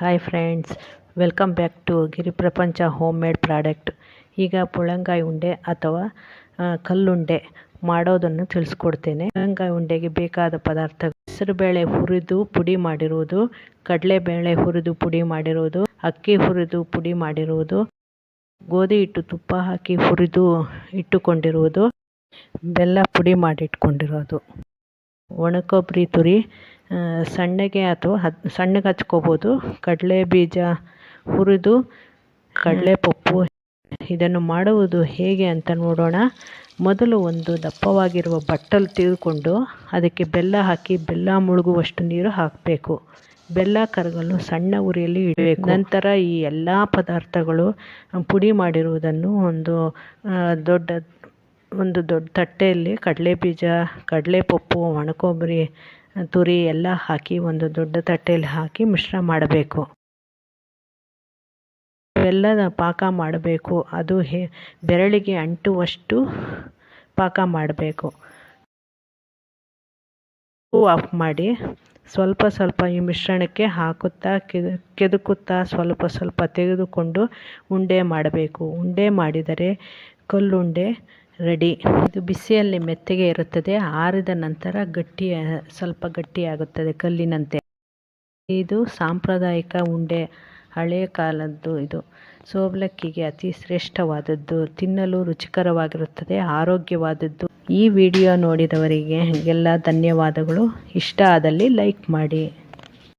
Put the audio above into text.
Hi friends welcome back to Giri Prapancha home made product ಈಗ ಪುಳಂಗಾಯಿ ಉಂಡೆ ಅಥವಾ ಕಲ್ಲುಂಡೆ ಮಾಡೋದನ್ನು ತಿಳಿಸ್ಕೊಡ್ತೇನೆ. ಪುಳಂಗಾಯಿ ಉಂಡೆಗೆ ಬೇಕಾದ ಪದಾರ್ಥ ಹೆಸರುಬೇಳೆ ಹುರಿದು ಪುಡಿ ಮಾಡಿರುವುದು ಕಡಲೆಬೇಳೆ ಹುರಿದು ಪುಡಿ ಮಾಡಿರುವುದು ಅಕ್ಕಿ ಹುರಿದು ಪುಡಿ ಮಾಡಿರುವುದು ಗೋಧಿ ಹಿಟ್ಟು ತುಪ್ಪ ಹಾಕಿ ಹುರಿದು ಇಟ್ಟುಕೊಂಡಿರುವುದು ಬೆಲ್ಲ ಪುಡಿ ಮಾಡಿಟ್ಕೊಂಡಿರೋದು. ಒಣಕೊಬ್ಬರಿ ತುರಿ ಸಣ್ಣಗೆ ಅಥವಾ ಹದ್, ಸಣ್ಣಗೆ ಹಚ್ಕೋಬೋದು. ಕಡಲೆ ಬೀಜ ಹುರಿದು ಕಡಲೆ ಪಪ್ಪು ಇದನ್ನು ಮಾಡುವುದು ಹೇಗೆ ಅಂತ ನೋಡೋಣ. ಮೊದಲು ಒಂದು ದಪ್ಪವಾಗಿರುವ ಬಟ್ಟಲು ತೆಗೆದುಕೊಂಡು ಅದಕ್ಕೆ ಬೆಲ್ಲ ಹಾಕಿ ಬೆಲ್ಲ ಮುಳುಗುವಷ್ಟು ನೀರು ಹಾಕಬೇಕು. ಬೆಲ್ಲ ಕರಗಲು ಸಣ್ಣ ಉರಿಯಲ್ಲಿ ಇಡಬೇಕು. ನಂತರ ಈ ಎಲ್ಲ ಪದಾರ್ಥಗಳು ಪುಡಿ ಮಾಡಿರುವುದನ್ನು ಒಂದು ದೊಡ್ಡ ಒಂದು ದೊಡ್ಡ ತಟ್ಟೆಯಲ್ಲಿ ಕಡಲೆ ಬೀಜ ಕಡಲೆ ಪಪ್ಪು ಒಣಕೊಬ್ಬರಿ, ತುರಿ ಎಲ್ಲ ಹಾಕಿ ಒಂದು ದೊಡ್ಡ ತಟ್ಟೆಯಲ್ಲಿ ಹಾಕಿ ಮಿಶ್ರ ಮಾಡಬೇಕು. ಇವೆಲ್ಲ ಪಾಕ ಮಾಡಬೇಕು. ಅದು ಹೇ, ಬೆರಳಿಗೆ ಅಂಟುವಷ್ಟು ಪಾಕ ಮಾಡಬೇಕು. ಆಫ್ ಮಾಡಿ ಸ್ವಲ್ಪ ಸ್ವಲ್ಪ ಈ ಮಿಶ್ರಣಕ್ಕೆ ಹಾಕುತ್ತಾ, ಕೆದ, ಕೆದಕುತ್ತಾ ಸ್ವಲ್ಪ ಸ್ವಲ್ಪ ತೆಗೆದುಕೊಂಡು ಉಂಡೆ ಮಾಡಬೇಕು. ಉಂಡೆ ಮಾಡಿದರೆ ಕಲ್ಲುಂಡೆ ರೆಡಿ. ಇದು ಬಿಸಿಯಲ್ಲಿ ಮೆತ್ತಗೆ ಇರುತ್ತದೆ. ಆರಿದ ನಂತರ ಗಟ್ಟಿ, ಸ್ವಲ್ಪ ಗಟ್ಟಿಯಾಗುತ್ತದೆ ಕಲ್ಲಿನಂತೆ. ಇದು ಸಾಂಪ್ರದಾಯಿಕ ಉಂಡೆ ಹಳೆಯ ಕಾಲದ್ದು ಇದು. ಸೋಬ್ಲಕ್ಕಿಗೆ ಅತಿ ಶ್ರೇಷ್ಠವಾದದ್ದು, ತಿನ್ನಲು ರುಚಿಕರವಾಗಿರುತ್ತದೆ, ಆರೋಗ್ಯವಾದದ್ದು. ಈ ವಿಡಿಯೋ ನೋಡಿದವರಿಗೆ ಎಲ್ಲ ಧನ್ಯವಾದಗಳು. ಇಷ್ಟ ಆದಲ್ಲಿ ಲೈಕ್ ಮಾಡಿ.